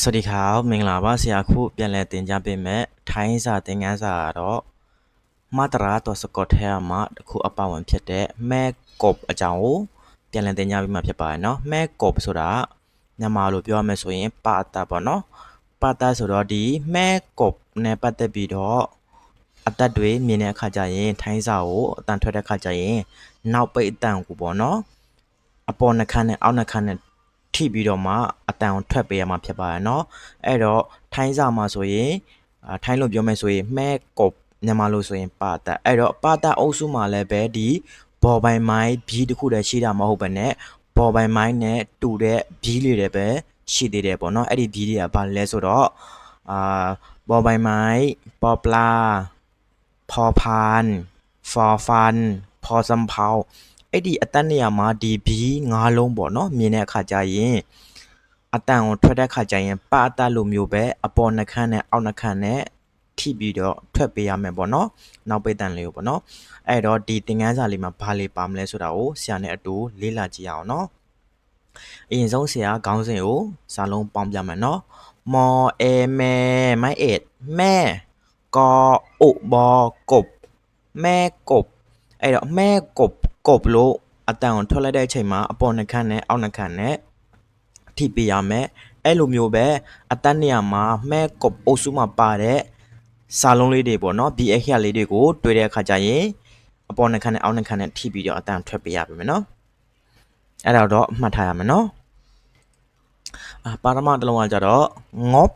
စวัสดีครับမင်္ဂလာပါဆရာခုပြန်လည်တင်ကြပေးမယ်ထိုင်းစာသင်ခန်းစာကတော့မာတရာတော်စကော့ထဲမှာတစ်ခုအပဝင်ဖြစ်တဲ့မဲကုပ်အကြောင်းကိုပြန်လည်တင်ကြပေးမှာဖြစ်ပါတယ်เนาะမဲကုပ်ဆိုတာမြန်မာလိုပြောရမယ်ဆိုရင်ပါတာပေါ့เนาะပါတာဆိုတော့ဒီမဲကုပ်နဲ့ပတ်သက်ပြီးတော့အသက်တွေမြင်တဲ့အခါကျရင် ထိုင်းစာကိုအတန်ထွက်တဲ့အခါကျရင်နောက်ပိတ်အတန်ကိုပေါ့เนาะအပေါ်နှခမ်းနဲ့အောက်နှခမ်းနဲ့ ထိပြီးတော့မှအတန်ကိုထွက်ပေးရမှာဖြစ်ပါတယ်เนาะအဲ့တော့ထိုင်းစာမှာဆိုရင်အာထိုင်းလိုပြောမယ်ဆိုရင်မဲကုပ်မြန်မာလိုဆိုရင်ပါတာအဲ့တော့ပါတာအုပ်စုမှာလည်းပဲဒီဘော်ပိုင်မိုင်းဘီးတစ်ခုတည်းရှိတာမဟုတ်ဘဲနဲ့ဘော်ပိုင်မိုင်းနဲ့တူတဲ့ဘီးလေးတွေပဲရှိသေးတယ်ပေါ့เนาะအဲ့ဒီဘီးတွေကဘာလဲဆိုတော့အာဘော်ပိုင်မိုင်းပေါ်ပလာพอพานฟอฟันพอสำเภา အဲ့ဒီအတန်းနေရာမှာဒီဘီး၅လုံးပေါ့နော်မြင်တဲ့အခါကျရင်အတန်ကိုထွက်တဲ့အခါကျရင်ပအတလိုမျိုးပဲအပေါ်နှခမ်းနဲ့အောက်နှခမ်းနဲ့ထိပြီးတော့ထွက်ပေးရမယ်ပေါ့နော်နောက်ပိတ်တန်လေးကိုပေါ့နော်အဲ့တော့ဒီသင်ခန်းစာလေးမှာဘာလေးပါမလဲဆိုတာကိုဆရာနဲ့အတူလေ့လာကြည့်အောင်နော်အရင်ဆုံးဆရာခေါင်းစဉ်ကိုစာလုံးပေါင်းပြမယ်နော်မော်အဲမဲမိုက်အက်မဲကောဥဘောကုတ်မဲကုတ်အဲ့တော့မဲကုတ် ကုတ်လို့အတန်ကိုထွက်လိုက်တဲ့အချိန်မှာအပေါ်နှခမ်းနဲ့အောက်နှခမ်းနဲ့ထိပေးရမယ်အဲ့လိုမျိုးပဲအတန်းနေရာမှာမဲကုတ်အုပ်စုမှာပါတဲ့စာလုံးလေးတွေပေါ့နော် BA ခရလေးတွေကိုတွေ့တဲ့အခါကျရင်အပေါ်နှခမ်းနဲ့အောက်နှခမ်းနဲ့ထိပြီးတော့အတန်ထွက်ပေးရပါမယ်နော်အဲ့ဒါတော့မှတ်ထားရမယ်နော်အာပါရမတစ်လုံးကကြတော့ငေါ့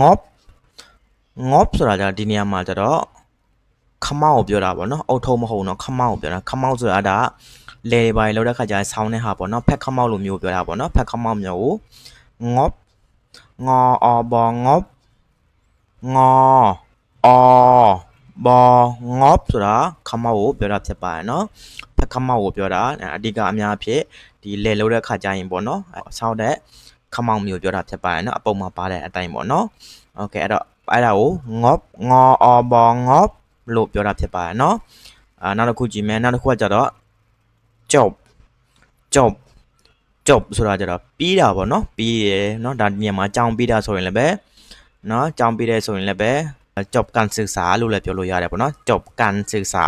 ငေါ့ငေါ့ဆိုတာကြဒီနေရာမှာကြတော့ ခမောက်ကိုပြောတာပေါ့နော်အုတ်ထုံးမဟုတ်တော့ခမောက်ကိုပြောတာခမောက်ဆိုတာဒါလေတွေပါလောက်တဲ့ခါကျရင်ဆောင်းတဲ့ဟာပေါ့နော်ဖက်ခမောက်လိုမျိုးပြောတာပေါ့နော်ဖက်ခမောက်မျိုးကိုငေါ့ငေါအော်ဘောငေါ့ငေါအော်ဘောငေါ့ဆိုတာခမောက်ကိုပြောတာဖြစ်ပါတယ်နော်ဖက်ခမောက်ကိုပြောတာအဓိကအများအဖြစ်ဒီလေလောက်တဲ့ခါကျရင်ပေါ့နော်ဆောင်းတဲ့ခမောက်မျိုးပြောတာဖြစ်ပါတယ်နော်အပုံမှာပါတဲ့အတိုင်းပေါ့နော်โอเคအဲ့တော့အဲ့ဒါကိုငေါ့ငေါအော်ဘောငေါ့ လို့ပြောတာဖြစ်ပါတယ်เนาะအာနောက်တစ်ခုကြည့်မယ်နောက်တစ်ခုကကြတော့ job job job ဆိုတာကြတော့ပြီးတာပေါ့เนาะပြီးရယ်เนาะဒါဒီနေရာမှာကြောင်းပြီးတာဆိုရင်လည်းပဲเนาะကြောင်းပြီးတဲ့ဆိုရင်လည်းပဲ job ကန်ศึกษาလို့လည်းပြောလို့ရတယ်ပေါ့เนาะ job ကန်ศึกษา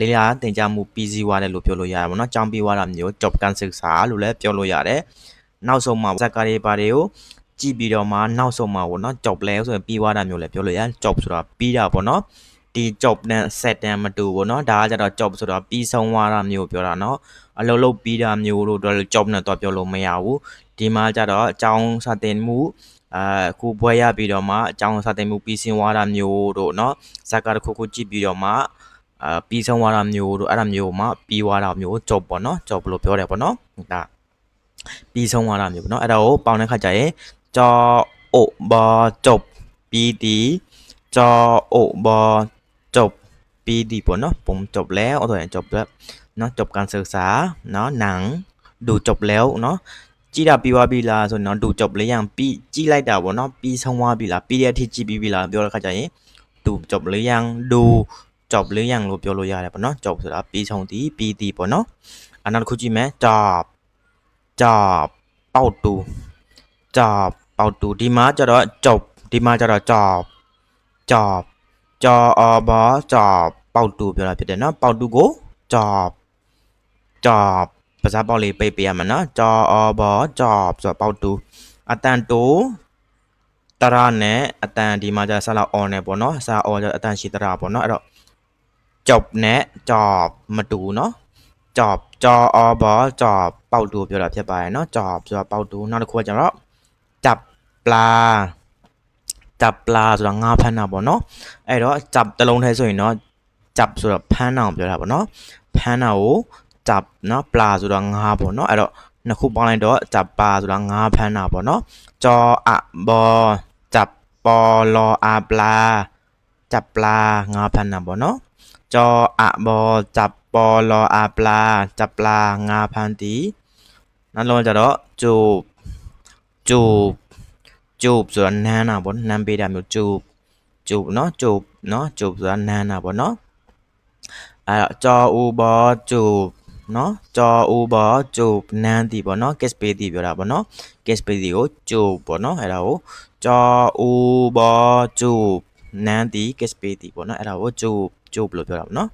လေးလာတင်ကြမှုပြီးစီးသွားတယ်လို့ပြောလို့ရတယ်ပေါ့เนาะကြောင်းပြီးသွားတာမျိုး job ကန်ศึกษาလို့လည်းပြောလို့ရတယ်နောက်ဆုံးမှာဇက်ကာတွေပါတွေကိုကြည့်ပြီးတော့မှနောက်ဆုံးမှာပေါ့เนาะ job လဲဆိုရင်ပြီးသွားတာမျိုးလည်းပြောလို့ရတယ် job ဆိုတာပြီးတာပေါ့เนาะ ဒီ job နဲ့ set တန်းမတူဘူးเนาะဒါကကြတော့ job ဆိုတော့ပြီးဆုံးသွားတာမျိုးပြောတာเนาะအလုပ်လုပ်ပြီးတာမျိုးလို့တော့ job နဲ့တော့ပြောလို့မရဘူးဒီမှာကြတော့အကြောင်းစတင်မှုအာခုဘွဲရပြီးတော့မှအကြောင်းစတင်မှုပြီးစင်းသွားတာမျိုးတို့เนาะဇက်ကတစ်ခုခုကြည့်ပြီးတော့မှအာပြီးဆုံးသွားတာမျိုးတို့အဲ့ဒါမျိုးမှပြီးသွားတာမျိုး job ပေါ့เนาะ job လို့ပြောတယ်ပေါ့เนาะဒါပြီးဆုံးသွားတာမျိုးပေါ့เนาะအဲ့ဒါကိုပေါင်းတဲ့ခါကျရင်ကြောအိုဘော job ပြီးတီကြောအိုဘောจบ ปีดีปวเนาะผมจบแล้วเอาตัวอย่างจบแล้วเนาะจบการศึกษาเนาะหนัง ดูจบแล้วเนาะจีดาปีวาบีลส่วนเนาะดูจบหรือยังปีจีไรดาวเนาะปีซ้องวาบีลาปีเดียที่จีบีบีลาดี๋ยวเราเข้าใจดูจบหรือยังดูจบหรือยังလို့อโรยလို့ရတယ်ပေါ့เนาะจบဆိုတာปีซ้องတီปีดีปนเนาะอันนั้นคุณจีไหมจบจบเป่าตู่จบเป่က်တူဒီมาจကျจบဒီမှာကျတော့จบจบ ကြာအာဘာကြာပေါက်တူပြောတာဖြစ်တယ်နော်ပေါက်တူကိုကြာကြာပစာပေါက်လေးပိတ်ပေးရမှာနော်ကြာအာဘာကြာဆိုပေါက်တူအတန်တူတရနဲ့အတန်ဒီမှာကြာဆလာအော်နဲ့ပေါ့နော်ဆာအော်ကြာအတန်ရှိတရပေါ့နော်အဲ့တော့ကြော့နဲ့ကြော့မတူနော်ကြော့ကြော့အော်ဘာကြော့ပေါက်တူပြောတာဖြစ်ပါတယ်နော်ကြော့ဆိုတော့ပေါက်တူနောက်တစ်ခုကကျတော့တပ်ပလာ จับปลาဆိုတာငါးဖမ်းတာပေါ့နော်အဲ့တော့จับတလုံးထဲဆိုရင်တော့จับဆိုတော့ဖမ်းတာကိုပြောတာပေါ့နော်ဖမ်းတာကိုจับနော်ปลาဆိုတော့ငါးပေါ့နော်အဲ့တော့နှစ်ခုပေါင်းလိုက်တော့จับปลาဆိုတာငါးဖမ်းတာပေါ့နော်ကြောအဘောจับปอลออาปลาจับปลาငါးဖမ်းတာပေါ့နော်ကြောအဘောจับปอลออาปลาจับปลาငါးဖမ်းသည်နောက်လုံးကျတော့จูบจู บจูบဆိုတာနမ်းတာပေါ့နမ်းပေးတာမျိုးจูบจูบเนาะจูบเนาะจูบဆိုတာနမ်းတာပေါ့เนาะအဲ့တော့ကြောဥဘောจูบ เนาะကြော်ဦးဘောကျိုးနန်းတီပေါ့เนาะ case pay တီပြောတာပေါ့เนาะ case pay တီကိုကျိုးပေါ့เนาะအဲ့ဒါကိုကြော်ဦးဘောကျိုးနန်းတီ case pay တီပေါ့เนาะအဲ့ဒါကိုကျိုးကျိုးဘယ်လိုပြောတာပေါ့เนาะ